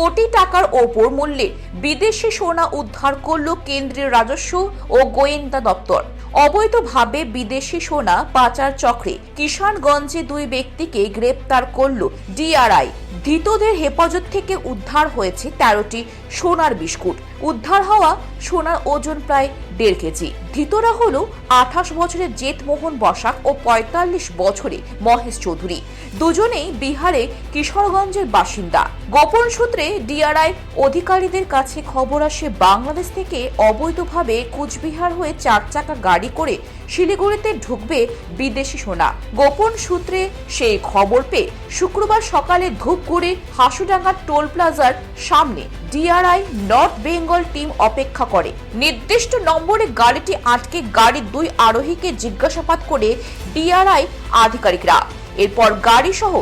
কোটি টাকার ওপর মূল্যে বিদেশি সোনা উদ্ধার করল কেন্দ্রীয় রাজস্ব ও গোয়েন্দা দপ্তর। অবৈধভাবে বিদেশি সোনা পাচার চক্রে কিষানগঞ্জে দুই ব্যক্তিকে গ্রেপ্তার করল ডিআরআই। ধৃতদের হেফাজত থেকে উদ্ধার হয়েছে তেরোটি সোনার বিস্কুট। উদ্ধার হওয়া সোনার ওজন প্রায় দেড় কেজি। ধৃতরা হল আঠাশ বছরের জেতমোহন বসাক ও পঁয়তাল্লিশ বছরে মহেশ চৌধুরী। দুজনেই বিহারে কিশোরগঞ্জের বাসিন্দা। গোপন সূত্রে ডিআরআই অধিকারীদের কাছে খবর আসে, বাংলাদেশ থেকে অবৈধভাবে কুচবিহার হয়ে চার চাকা গাড়ি করে শিলিগুড়িতে ঢুকবে বিদেশি সোনা। গোপন সূত্রে সেই খবর পেয়ে শুক্রবার সকালে ধূপগুড়ির হাসুডাঙ্গা টোল প্লাজার সামনে ডিআরআই নর্থ বেঙ্গল টিম অপেক্ষা করে। নির্দিষ্ট নম্বরে গাড়িটি আটকে গাড়ির দুই আরোহীকে জিজ্ঞাসাবাদ করে ডিআরআই আধিকারিকরা। এরপর গাড়ি সহ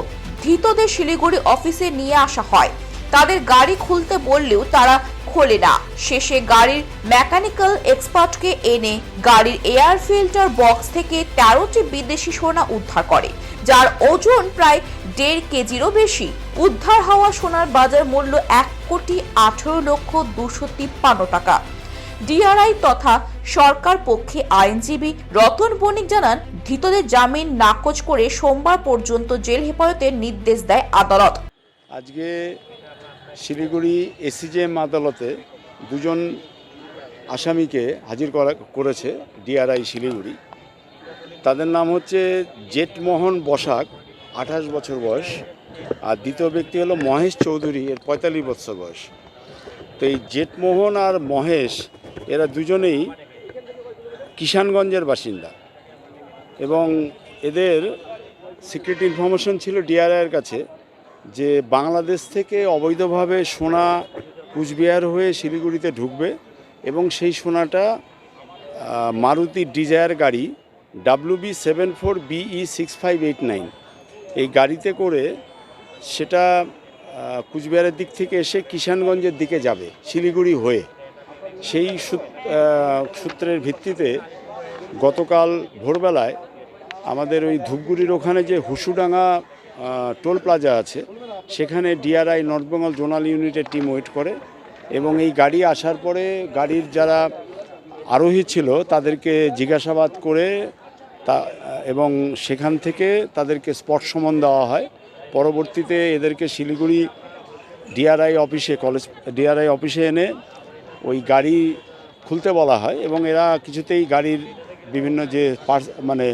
ধৃতদের শিলিগুড়ি অফিসে নিয়ে আসা হয়। তাদের গাড়ি খুলতে বললেও তারা খোলে না। শেষে গাড়ির মেকানিক্যাল এক্সপার্টকে এনে গাড়ির এয়ার ফিল্টার বক্স থেকে তেরোটি বিদেশি সোনা উদ্ধার করে। যার ওজন প্রায় দেড় কেজিরও বেশি। উদ্ধার হওয়া সোনার বাজার মূল্য এক কোটি আঠেরো লক্ষ দুশো তিপ্পান্ন টাকা। ডিআরআই তথা সরকার পক্ষে আইনজীবী রতন বণিক জানান, ধৃতদের জামিন নাকচ করে সোমবার পর্যন্ত জেল হেফাজতের নির্দেশ দেয় আদালত। আজকে শিলিগুড়ি এসিজেএম আদালতে দুজন আসামিকে হাজির করা করেছে ডিআরআই শিলিগুড়ি। তাদের নাম হচ্ছে জেটমোহন বসাক, আঠাশ বছর বয়স। আর দ্বিতীয় ব্যক্তি হলো মহেশ চৌধুরী, এর পঁয়তাল্লিশ বছর বয়স। তো এই জেটমোহন আর মহেশ, এরা দুজনেই কিষানগঞ্জের বাসিন্দা। এবং এদের সিক্রেট ইনফরমেশন ছিল ডিআরআইয়ের কাছে যে বাংলাদেশ থেকে অবৈধভাবে সোনা কুচবিহার হয়ে শিলিগুড়িতে ঢুকবে এবং সেই সোনাটা মারুতি ডিজায়ার গাড়ি W B seven four B E six five eight nine এই গাড়িতে করে সেটা কুচবিহারের দিক থেকে এসে কিষানগঞ্জের দিকে যাবে, শিলিগুড়ি হয়ে। সেই সূত- সূত্রের ভিত্তিতে গতকাল ভোরবেলায় আমাদের ওই ধূপগুড়ির ওখানে যে হুসুডাঙ্গা টোল প্লাজা আছে, সেখানে ডিআরআই নর্থ বেঙ্গল জোনাল ইউনিটের টিম ওয়েট করে এবং এই গাড়ি আসার পরে গাড়ির যারা আরোহী ছিল তাদেরকে জিজ্ঞাসাবাদ করে তা, এবং সেখান থেকে তাদেরকে স্পট সমন দেওয়া হয়। পরবর্তীতে এদেরকে শিলিগুড়ি ডিআরআই অফিসে, কলেজ ডিআরআই অফিসে এনে ওই গাড়ি খুলতে বলা হয় এবং এরা কিছুতেই গাড়ির বিভিন্ন যে পার্স মানে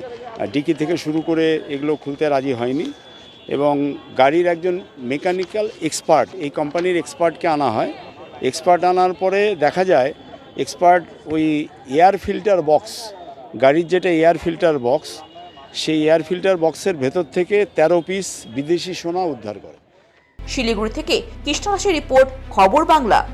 ডিকি থেকে শুরু করে এগুলো খুলতে রাজি হয়নি এবং গাড়ির একজন মেকানিক্যাল এক্সপার্ট, এই কোম্পানির এক্সপার্টকে আনা হয়। এক্সপার্ট আনার পরে দেখা যায়, এক্সপার্ট ওই এয়ার ফিল্টার বক্স গাড়ির যেটা এয়ার ফিল্টার বক্স সেই এয়ার ফিল্টার বক্সের ভেতর থেকে তেরো পিস বিদেশি সোনা উদ্ধার করে। শিলিগুড়ি থেকে কৃষ্ণদাসের রিপোর্ট, খবর বাংলা।